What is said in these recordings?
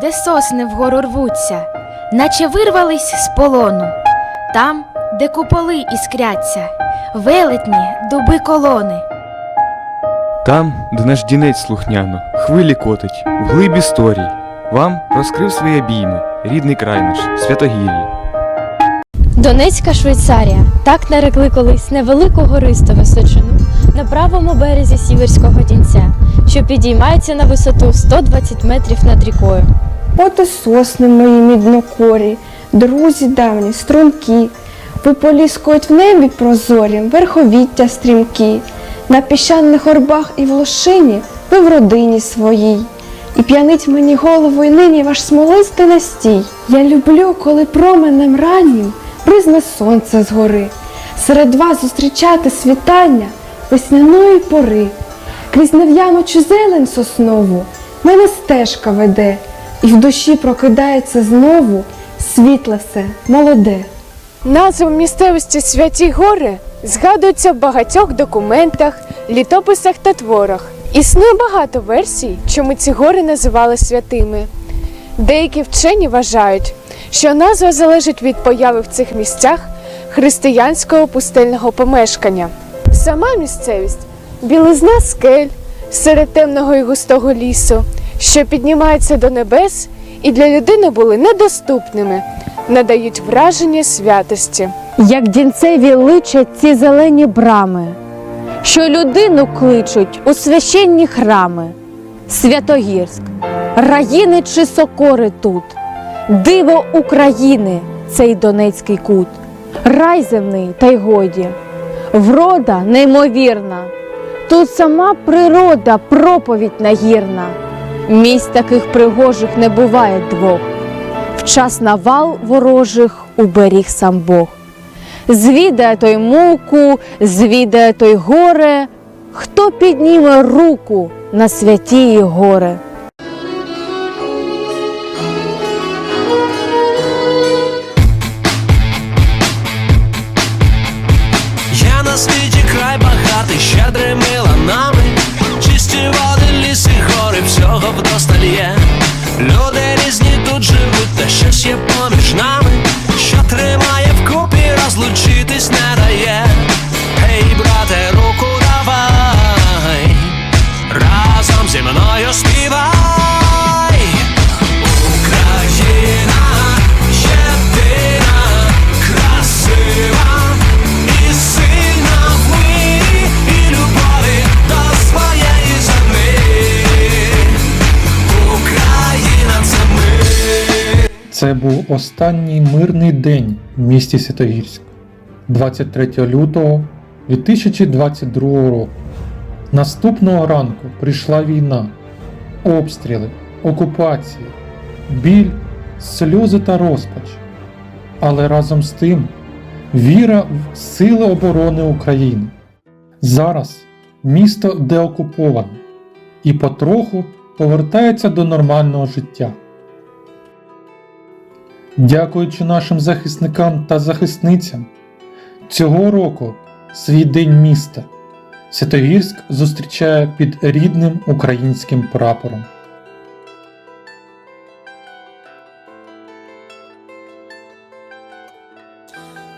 де сосни вгору рвуться, наче вирвались з полону, там, де куполи іскряться, велетні дуби колони. Там, де наш дінець слухняно, хвилі котить, в глиб історій, вам розкрив свої обійми, рідний край наш, Святогір'я. Донецька Швейцарія так нарекли колись невелику гористу височину на правому березі Сіверського Дінця, що підіймається на висоту 120 метрів над рікою. От і сосни мої міднокорі, друзі давні, струнки, виполіскують в небі прозорім верховіття стрімкі, на піщаних горбах і в лошині ви в родині своїй. І п'янить мені голову й нині ваш смолистий настій. Я люблю, коли променем раннім бризне сонце згори, серед вас зустрічати світання весняної пори. Крізь нев'янучу зелень соснову мене стежка веде, і в душі прокидається знову світле все, молоде. Назва місцевості Святі Гори згадується в багатьох документах, літописах та творах. Існує багато версій, чому ці гори називали святими. Деякі вчені вважають, що назва залежить від появи в цих місцях християнського пустельного помешкання. Сама місцевість білизна скель серед темного і густого лісу, що піднімається до небес і для людини були недоступними, надають враження святості. як дінцеві личать ці зелені брами, що людину кличуть у священні храми. Святогірськ, раїни чи сокори тут, диво України, цей Донецький кут, рай земний та й годі, врода неймовірна, тут сама природа, проповідь нагірна. Місць таких пригожих не буває двох. В час навал ворожих уберіг сам Бог. Звідає той муку, звідає той горе, хто підніме руку на святії гори. Це був останній мирний день в місті Святогірськ 23 лютого 2022 року. Наступного ранку прийшла війна, обстріли, окупації, біль, сльози та розпач. Але разом з тим віра в сили оборони України. Зараз місто деокуповане і потроху повертається до нормального життя. Дякуючи нашим захисникам та захисницям, цього року свій день міста Святогірськ зустрічає під рідним українським прапором.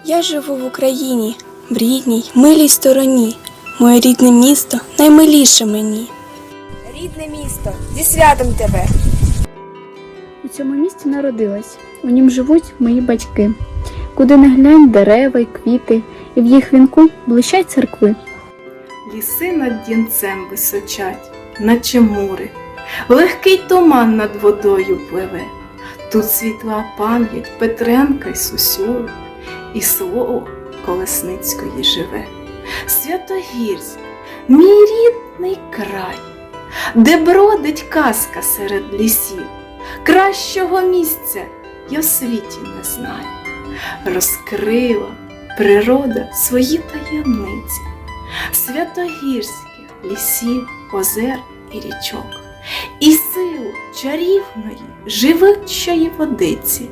Я живу в Україні, в рідній, милій стороні. Моє рідне місто наймиліше мені. Рідне місто, зі святом тебе! Цьому місті народилась. У нім живуть мої батьки. Куди не глянь дерева й квіти, і в їх вінку блищать церкви. Ліси над дінцем височать, наче мури, легкий туман над водою пливе. Тут світла пам'ять Петренка й Сусюри, і слово Колесницької живе. Святогірськ, мій рідний край, де бродить казка серед лісів, кращого місця я в світі не знаю. Розкрила природа свої таємниці святогірських лісів, озер і річок, і силу чарівної, живучої водиці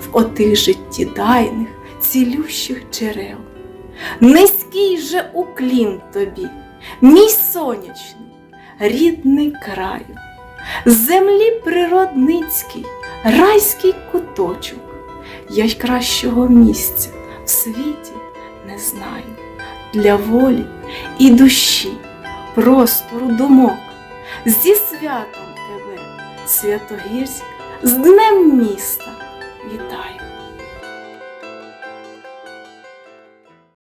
в отих життєдайних, цілющих джерел. Низький же уклін тобі, мій сонячний, рідний краю, землі природницький, райський куточок. Я й кращого місця в світі не знаю для волі і душі, простору думок. Зі святом тебе, Святогірськ, з Днем міста вітаю!